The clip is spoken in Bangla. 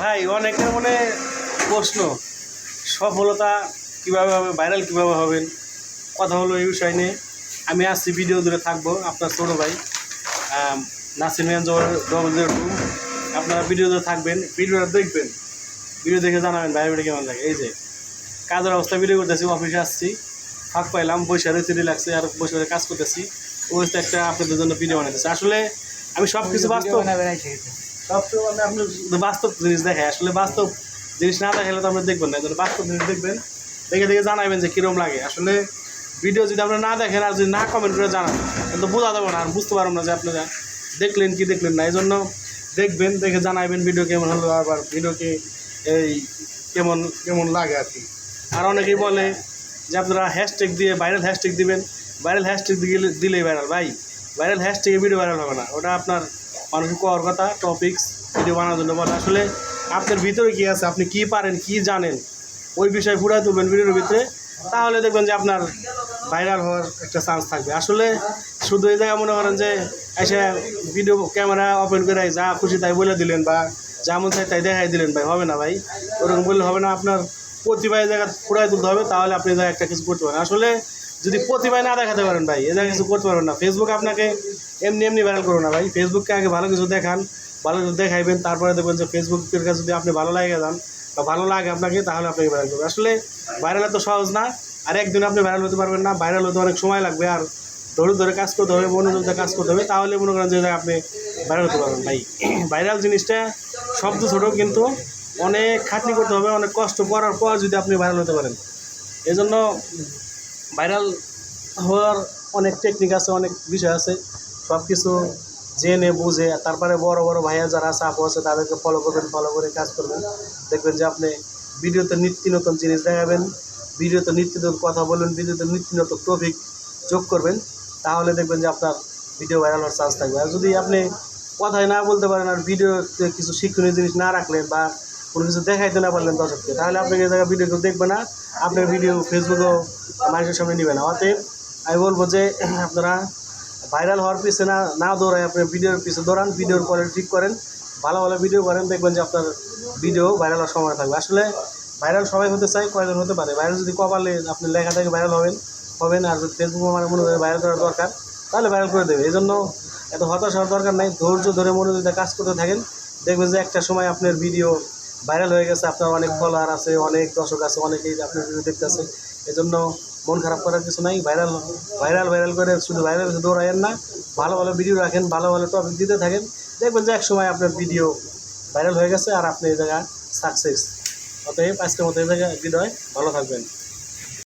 ভাই অনেকের মনে প্রশ্ন সফলতা কীভাবে হবে ভাইরাল কীভাবে হবেন কথা হলো এই বিষয় নিয়ে। আমি আসছি ভিডিও দূরে থাকব আপনার ছোটো ভাই Nasir Mian double zero two আপনারা ভিডিও দূরে থাকবেন ভিডিওটা দেখবেন। ভিডিও দেখে জানাবেন ভাই ভিডিও কেমন লাগে। এই যে কাজের অবস্থা ভিডিও করতেছি অফিসে আসছি। ফাঁক পাইলাম বসে রয়েছে রিল্যাক্সে আর বসে কাজ করতেছি। ওই একটা আপনাদের জন্য ভিডিও বানাইতেছি। আসলে আমি সব কিছু বাস্তব। সবসময় আমি আপনি বাস্তব জিনিস দেখাই আসলে বাস্তব জিনিস না দেখালে তো আপনি দেখবেন না বাস্তব জিনিস দেখবেন, দেখে দেখে জানাবেন যে কীরকম লাগে। আসলে ভিডিও যদি আপনারা না দেখেন আর যদি না কমেন্ট করে জানান, তাহলে তো বোঝা যাবে না, আর বুঝতে পারব না যে আপনারা দেখলেন কি দেখলেন না, এই জন্য দেখবেন, দেখে জানাবেন ভিডিও কেমন হলো, আবার ভিডিওকে এই কেমন কেমন লাগে আর কি। আর অনেকেই বলে যে আপনারা হ্যাশট্যাগ দিয়ে ভাইরাল হ্যাশট্যাগ দিবেন ভাইরাল হ্যাশট্যাগ দিলে দিলেই ভাইরাল ভাই। ভাইরাল হ্যাশট্যাগে ভিডিও ভাইরাল হবে না, ওটা আপনার মানুষের করার কথা টপিকস ভিডিও বানানোর জন্য। বলে আসলে আপনার ভিতরে কী আছে, আপনি কি পারেন, কি জানেন, ওই বিষয়ে ফুটাই তুলবেন ভিডিওর ভিতরে। তাহলে দেখবেন যে আপনার ভাইরাল হওয়ার একটা চান্স থাকবে। আসলে শুধু এই জায়গায় মনে করেন যে এসে ভিডিও ক্যামেরা ওপেন করে যা খুশি তাই বলে দিলেন বা যা যেমন চাই তাই দেখাই দিলেন ভাই, হবে না ভাই? ওরকম বললে হবে না আপনার প্রতিভায় জায়গা ফুটাই তুলতে হবে, তাহলে আপনি এই জায়গায় একটা কিছু করতে পারেন আসলে যদি প্রতিভায় না দেখাতে পারেন ভাই, এ জায়গায় কিছু করতে পারবেন না। ফেসবুক আপনাকে এমনি এমনি ভাইরাল করো না ভাই। ফেসবুককে আগে ভালো কিছু দেখান, ভালো কিছু দেখাইবেন, তারপরে দেখবেন যে ফেসবুকের কাছে যদি আপনি ভালো লাগে যান বা ভালো লাগে আপনাকে, তাহলে আপনাকে ভাইরাল করবে। আসলে ভাইরাল এত সহজ না, আর একদিন আপনি ভাইরাল হতে পারবেন না। ভাইরাল হতে অনেক সময় লাগবে, আর ধরে ধরে কাজ করতে হবে, মনোযোগ দিয়ে কাজ করতে হবে, তাহলে মনে করেন যে আপনি ভাইরাল হতে পারবেন ভাই। ভাইরাল জিনিসটা শব্দ ছোটো কিন্তু অনেক খাটনি করতে হবে, অনেক কষ্ট করার পর যদি আপনি ভাইরাল হতে পারেন। এজন্য ভাইরাল হওয়ার অনেক টেকনিক আছে, অনেক বিষয় আছে। সব কিছু জেনে, বুঝে তারপরে বড় বড় ভাইয়া যারা আছে, আপু আছে, তাদেরকে ফলো করবেন ফলো করে কাজ করবেন। দেখবেন যে আপনি ভিডিওতে নিত্য নতুন জিনিস দেখাবেন, ভিডিওতে নিত্য নতুন কথা বলবেন, ভিডিওতে নিত্য নতুন টপিক যোগ করবেন, তাহলে দেখবেন যে আপনার ভিডিও ভাইরাল হওয়ার চান্স থাকবে। আর যদি আপনি কথায় না বলতে পারেন, আর ভিডিওতে কিছু শিক্ষণীয় জিনিস না রাখলেন বা কোনো কিছু দেখাইতে না পারলেন দর্শককে, তাহলে আপনাকে এই জায়গায় ভিডিও কেউ দেখবে না, আপনার ভিডিও ফেসবুকেও মানুষের সামনে নেবে না। অতএব আমি বলব যে, আপনারা ভাইরাল হওয়ার পিছনে না না দৌড়ায় আপনি ভিডিওর পিছনে দৌড়ান ভিডিওর কোয়ালিটি ঠিক করেন, ভালো ভালো ভিডিও করেন, দেখবেন যে আপনার ভিডিও ভাইরাল হওয়ার সময় থাকবে। আসলে ভাইরাল সবাই হতে চায়, কয়জন হতে পারে? ভাইরাল যদি কপালে আপনি লেখা থেকে ভাইরাল হবেন হবেন আর যদি ফেসবুক মানে মনে করে ভাইরাল করার দরকার, তাহলে ভাইরাল করে দেবে। এই জন্য এত হতাশ হওয়ার দরকার নাই, ধৈর্য ধরে মনোযোগ দিয়ে কাজ করতে থাকেন, দেখবেন যে একটা সময় আপনার ভিডিও ভাইরাল হয়ে গেছে, আপনার অনেক ফলোয়ার আছে, অনেক দর্শক আছে, অনেকেই আপনার ভিডিও দেখতেছে। এজন্য মন খারাপ করার কিছু নাই, ভাইরাল ভাইরাল ভাইরাল করে শুধু ভাইরাল দৌড়াইয়েন না, ভালো ভালো ভিডিও রাখেন, ভালো ভালো টপিক দিতে থাকেন। দেখবেন যে এক সময় আপনার ভিডিও ভাইরাল হয়ে গেছে আর আপনি এই জায়গায় সাকসেস অতএব আজকের মতো এই জায়গায় বিদায়, ভালো থাকবেন।